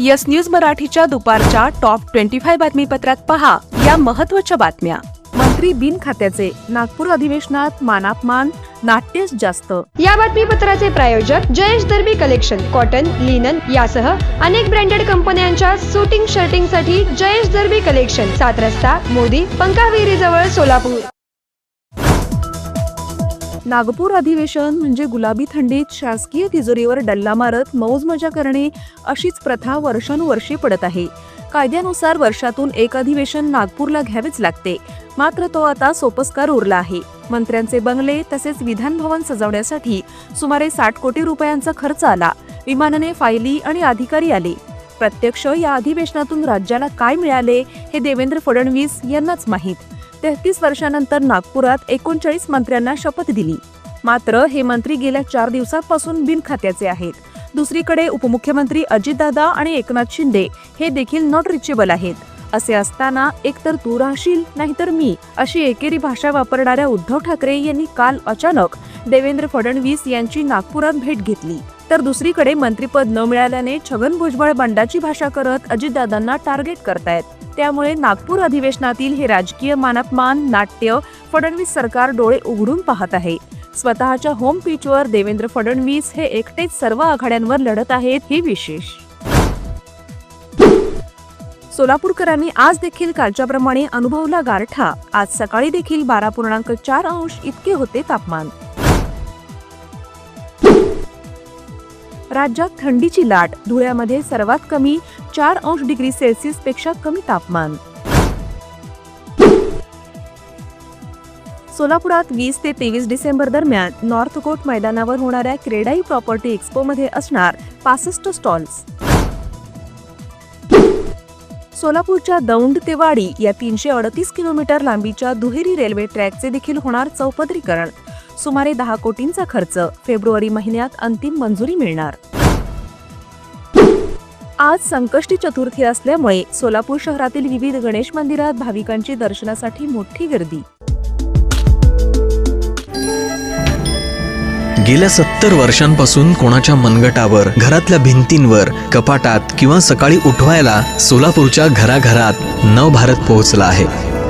Yes news मराठीच्या दुपारच्या top twenty five बातमीपत्रात पहा या महत्त्वाच्या बातम्या. मंत्री बिन खात्याचे नागपूर अधिवेशनात मानापमान नाट्यच जास्त. या बातमीपत्राचे प्रायोजक Jayesh Darbi collection cotton linen यासह अनेक ब्रँडेड कंपन्यांच्या सुटिंग शर्टिंगसाठी जयेश दर्बी कलेक्शन सात रस्ता मोदी पंकाविरी जवळ सोलापूर. नागपूर अधिवेशन म्हणजे गुलाबी थंडीत शासकीय तिजोरीवर डल्ला मारत मौज मजा करणे अशीच प्रथा वर्षानुवर्षे पडत आहे. कायद्यानुसार वर्षातून एक अधिवेशन नागपूरला घ्यावेच लागते. मात्र तो आता सोपस्कार उरला आहे. मंत्र्यांचे बंगले तसेच विधानभवन सजवण्यासाठी सुमारे साठ कोटी रुपयांचा खर्च आला. विमानाने फायली आणि अधिकारी आले. प्रत्यक्ष या अधिवेशनातून राज्याला काय मिळाले हे देवेंद्र फडणवीस यांनाच माहीत. तेहतीस वर्षानंतर नागपुरात एकोणचाळीस मंत्र्यांना शपथ दिली. मात्र हे मंत्री गेल्या चार दिवसांपासून बिनखात्याचे आहेत. दुसरीकडे उपमुख्यमंत्री अजितदादा आणि एकनाथ शिंदे हे देखील नॉट रिचेबल आहेत. असे असताना एकतर तू राहशील नाहीतर मी अशी एकेरी भाषा वापरणाऱ्या उद्धव ठाकरे यांनी काल अचानक देवेंद्र फडणवीस यांची नागपुरात भेट घेतली. तर दुसरीकडे मंत्रीपद न मिळाल्याने छगन भुजबळ बंडाची भाषा करत अजितदादांना टार्गेट करतायत. त्यामुळे नागपूर अधिवेशनातील हे राजकीय मानापमान नाट्य फडणवीस सरकार डोळे उघडून पाहत आहे. स्वतःच्या होम पिचवर देवेंद्र फडणवीस हे एकटेच सर्व आघाड्यांवर लढत आहेत हे विशेष. सोलापूरकरांनी आज देखील कालच्याप्रमाणे अनुभवला गारठा. आज सकाळी देखील बारा पूर्णांक चार अंश इतके होते तापमान. राज्यात थंडीची लाट धुळ्यामध्ये सर्वात कमी चार अंश डिग्री सेल्सिअसपेक्षा कमी तापमान. सोलापुरात वीस ते तेवीस डिसेंबर दरम्यान नॉर्थ कोट मैदानावर होणाऱ्या क्रेडाई प्रॉपर्टी एक्स्पोमध्ये असणार पासष्ट स्टॉल्स. सोलापूरच्या दौंड ते वाडी या तीनशे अडतीस किलोमीटर लांबीच्या दुहेरी रेल्वे ट्रॅकचे देखील होणार चौपदरीकरण. सुमारे दहा कोटींचा खर्च. फेब्रुवारी महिन्यात अंतिम मंजुरी मिळणार. आज संकष्टी चतुर्थी असल्यामुळे सोलापूर शहरातील विविध गणेश मंदिरात भाविकांची दर्शनासाठी मोठी गर्दी. गेल्या सत्तर वर्षांपासून कोणाच्या मनगटावर घरातल्या भिंतींवर कपाटात किंवा सकाळी उठवायला सोलापूरच्या घराघरात नवभारत पोहोचला आहे.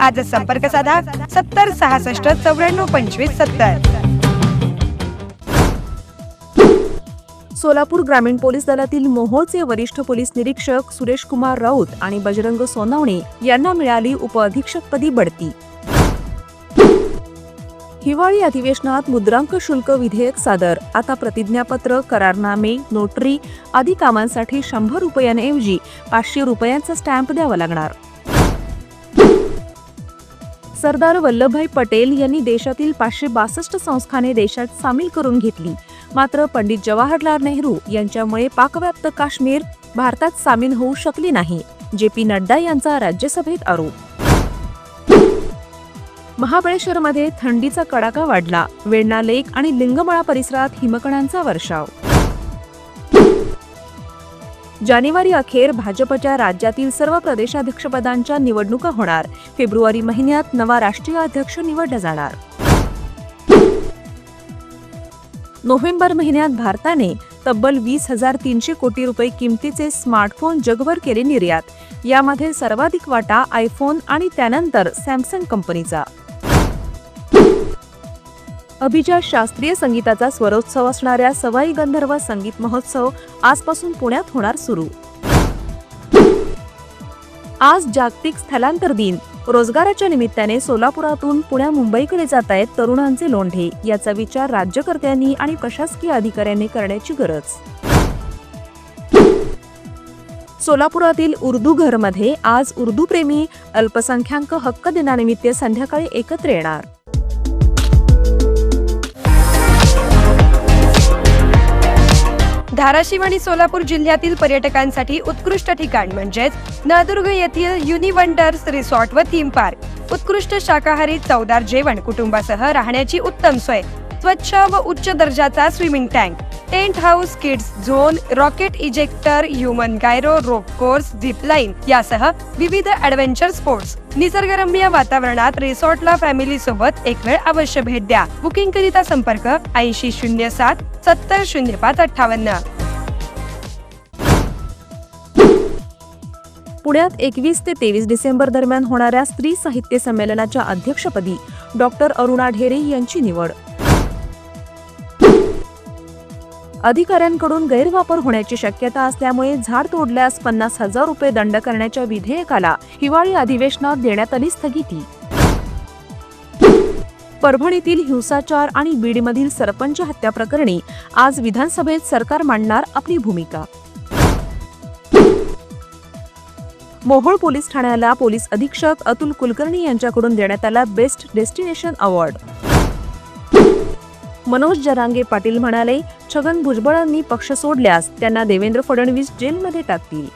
आजच संपर्क साधा सत्तर सहासष्ट चौऱ्याण्णव पंचवीस सत्तर. सोलापूर ग्रामीण पोलीस दलातील मोहोळचे वरिष्ठ पोलीस निरीक्षक सुरेश कुमार राऊत आणि बजरंग सोनवणे यांना मिळाली उपअधीक्षकपदी बढती. हिवाळी अधिवेशनात मुद्रांक शुल्क विधेयक सादर. आता प्रतिज्ञापत्र करारनामे नोटरी आदी कामांसाठी शंभर रुपयांऐवजी पाचशे रुपयांचा स्टॅम्प द्यावा लागणार. सरदार वल्लभभाई पटेल यांनी देशातील पाचशे बासष्ट संस्थाने देशात सामील करून घेतली. मात्र पंडित जवाहरलाल नेहरू यांच्यामुळे पाकव्याप्त काश्मीर भारतात सामील होऊ शकली नाही. जे पी नड्डा यांचा राज्यसभेत आरोप. महाबळेश्वरमध्ये थंडीचा कडाका वाढला. वेण्णा लेक आणि लिंगमळा परिसरात हिमकणांचा वर्षाव जानेवारी अखेर भाजपच्या राज्यातील सर्व प्रदेशाध्यक्षपदांच्या निवडणुका होणार. फेब्रुवारी महिन्यात नवा राष्ट्रीय अध्यक्ष निवडला जाणार. नोव्हेंबर महिन्यात भारताने तब्बल वीस हजार तीनशे कोटी रुपये किमतीचे स्मार्टफोन जगभर केले निर्यात. यामध्ये सर्वाधिक वाटा आयफोन आणि त्यानंतर सॅमसंग कंपनीचा. अभिजात शास्त्रीय संगीताचा स्वरोत्सव असणाऱ्या सवाई गंधर्व संगीत महोत्सव आजपासून पुण्यात होणार सुरू. आज जागतिक स्थलांतर दिन. रोजगाराच्या निमित्ताने सोलापुरातून पुण्या मुंबईकडे जात आहेत तरुणांचे लोंढे. याचा विचार राज्यकर्त्यांनी आणि प्रशासकीय अधिकाऱ्यांनी करण्याची गरज. सोलापुरातील उर्दू घरमध्ये आज उर्दू प्रेमी अल्पसंख्याक हक्क दिनानिमित्त संध्याकाळी एकत्र येणार. धाराशिव आणि सोलापूर जिल्ह्यातील पर्यटकांसाठी उत्कृष्ट ठिकाण म्हणजेच नळदुर्ग येथील युनिवंडर्स रिसॉर्ट व थीम पार्क. उत्कृष्ट शाकाहारी चवदार जेवण कुटुंबासह राहण्याची उत्तम सोय. स्वच्छ व उच्च दर्जाचा swimming tank tent house kids zone rocket ejector human gyro rope course zip line यासह विविध ऍडव्हेंचर स्पोर्ट्स निसर्गरम्य वातावरणात रिसॉर्टला फॅमिली सोबत एक वेळ अवश्य भेट द्या. बुकिंग करिता संपर्क ऐंशी शून्य सात सत्तर शून्य पाच अठ्ठावन्न. पुण्यात एकवीस ते तेवीस डिसेंबर दरम्यान होणाऱ्या स्त्री साहित्य संमेलनाच्या अध्यक्षपदी डॉक्टर अरुणा ढेरे यांची निवड. अधिकाऱ्यांकडून गैरवापर होण्याची शक्यता असल्यामुळे झाड तोडल्यास पन्नास हजार रुपये दंड करण्याच्या विधेयकाला हिवाळी अधिवेशनात देण्यात आली स्थगिती. परभणीतील हिंसाचार आणि बीडमधील सरपंच हत्या प्रकरणी आज विधानसभेत सरकार मांडणार आपली भूमिका. मोहोळ पोलीस ठाण्याला पोलीस अधीक्षक अतुल कुलकर्णी यांच्याकडून देण्यात आला best destination award. Manoj Jarange Patil म्हणाले छगन भुजबळांनी पक्ष सोडल्यास त्यांना देवेंद्र फडणवीस जेलमध्ये टाकतील.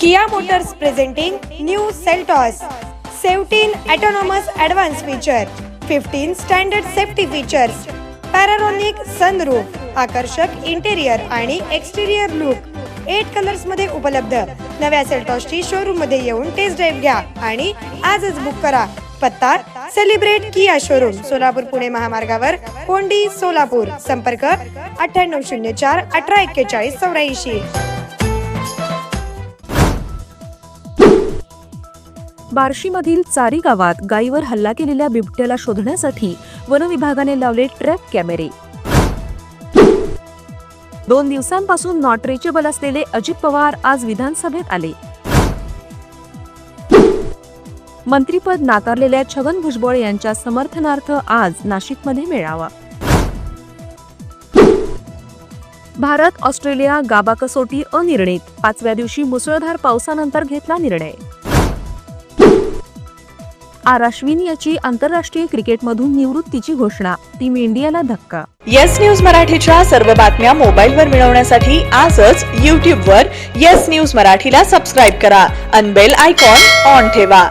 Kia Motors presenting new Seltos seventeen autonomous advance feature fifteen standard safety features panoramic sunroof आकर्षक इंटेरियर आणि एक्सटेरियर लुक एट कलर्समध्ये उपलब्ध. नव्या सेल्टॉसची शोरूममध्ये येऊन टेस्ट ड्राईव्ह घ्या आणि आजच बुक करा. पत्ता celebrate Kia showroom Solapur Pune महामार्गावर कोंडी सोलापूर. संपर्क अठ्ठ्याण्णव शून्य चार अठरा एक्केचाळीस चौऱ्याऐंशी. बार्शीमधील चारी गावात गायीवर हल्ला केलेल्या बिबट्याला शोधण्यासाठी वनविभागाने लावले ट्रॅप कॅमेरे. दोन दिवसांपासून नॉट रिचेबल असलेले अजित पवार आज विधानसभेत आले. मंत्रीपद नाकारलेल्या छगन भुजबळ यांच्या समर्थनार्थ आज नाशिकमध्ये मेळावा. भारत ऑस्ट्रेलिया गाबा कसोटी अनिर्णित पाचव्या दिवशी मुसळधार पावसानंतर घेतला निर्णय. आर अश्विन याची आंतरराष्ट्रीय क्रिकेटमधून निवृत्तीची घोषणा. टीम इंडियाला धक्का. येस न्यूज मराठीच्या सर्व बातम्या मोबाईलवर मिळवण्यासाठी आजच यूट्यूबवर येस न्यूज मराठीला सबस्क्राईब करा. अनबेल आयकॉन ऑन ठेवा.